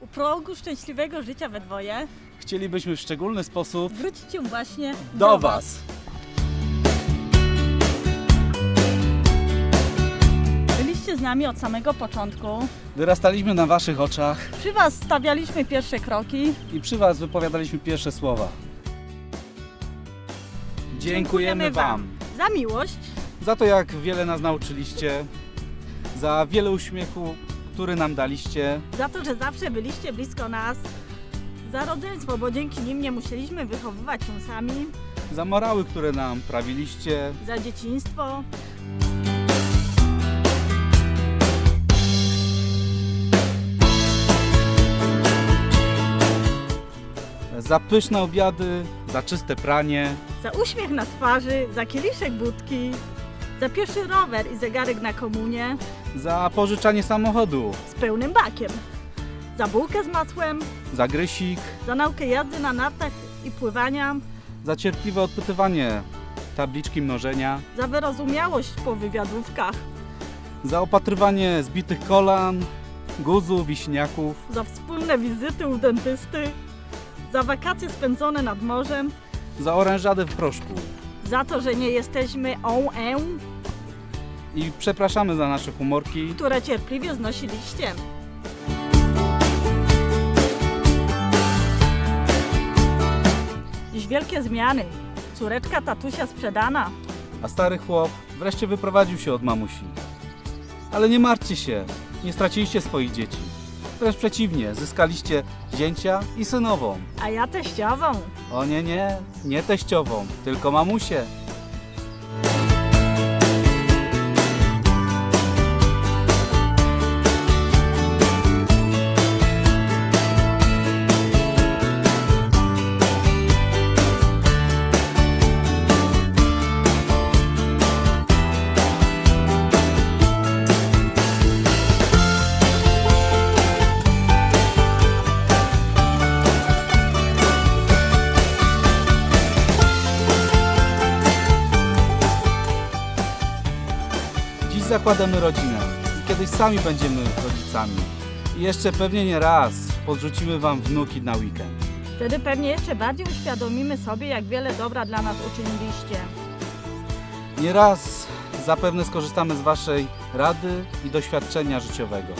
U progu szczęśliwego życia we dwoje Chcielibyśmy w szczególny sposób wrócić ją właśnie do Was. Byliście z nami od samego początku. Wyrastaliśmy na Waszych oczach Przy Was stawialiśmy pierwsze kroki. i przy Was wypowiadaliśmy pierwsze słowa. Dziękujemy Wam za miłość, za to, jak wiele nas nauczyliście, za wiele uśmiechu, który nam daliście, za to, że zawsze byliście blisko nas, za rodzeństwo, bo dzięki nim nie musieliśmy wychowywać się sami, za morały, które nam prawiliście, za dzieciństwo, za pyszne obiady, za czyste pranie, za uśmiech na twarzy, za kieliszek wódki, za pierwszy rower i zegarek na komunie za pożyczanie samochodu, z pełnym bakiem, za bułkę z masłem, za grysik, za naukę jazdy na nartach i pływania, za cierpliwe odpytywanie tabliczki mnożenia, za wyrozumiałość po wywiadówkach, za opatrywanie zbitych kolan, guzu, wiśniaków, za wspólne wizyty u dentysty, za wakacje spędzone nad morzem, za orężadę w proszku. za to, że nie jesteśmy on I przepraszamy za nasze humorki. które cierpliwie znosiliście. Dziś wielkie zmiany. Córeczka tatusia sprzedana. A stary chłop wreszcie wyprowadził się od mamusi. Ale nie martwcie się, nie straciliście swoich dzieci. Wręcz przeciwnie, zyskaliście zięcia i synową. A ja teściową. O nie, nie, nie teściową, tylko mamusię. Zakładamy rodzinę i kiedyś sami będziemy rodzicami. I jeszcze pewnie nie raz podrzucimy Wam wnuki na weekend. Wtedy pewnie jeszcze bardziej uświadomimy sobie, jak wiele dobra dla nas uczyniliście. Nie raz zapewne skorzystamy z Waszej rady i doświadczenia życiowego.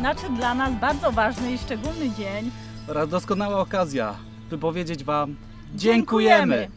Nadszedł dla nas bardzo ważny i szczególny dzień. Oraz doskonała okazja, by powiedzieć Wam Dziękujemy.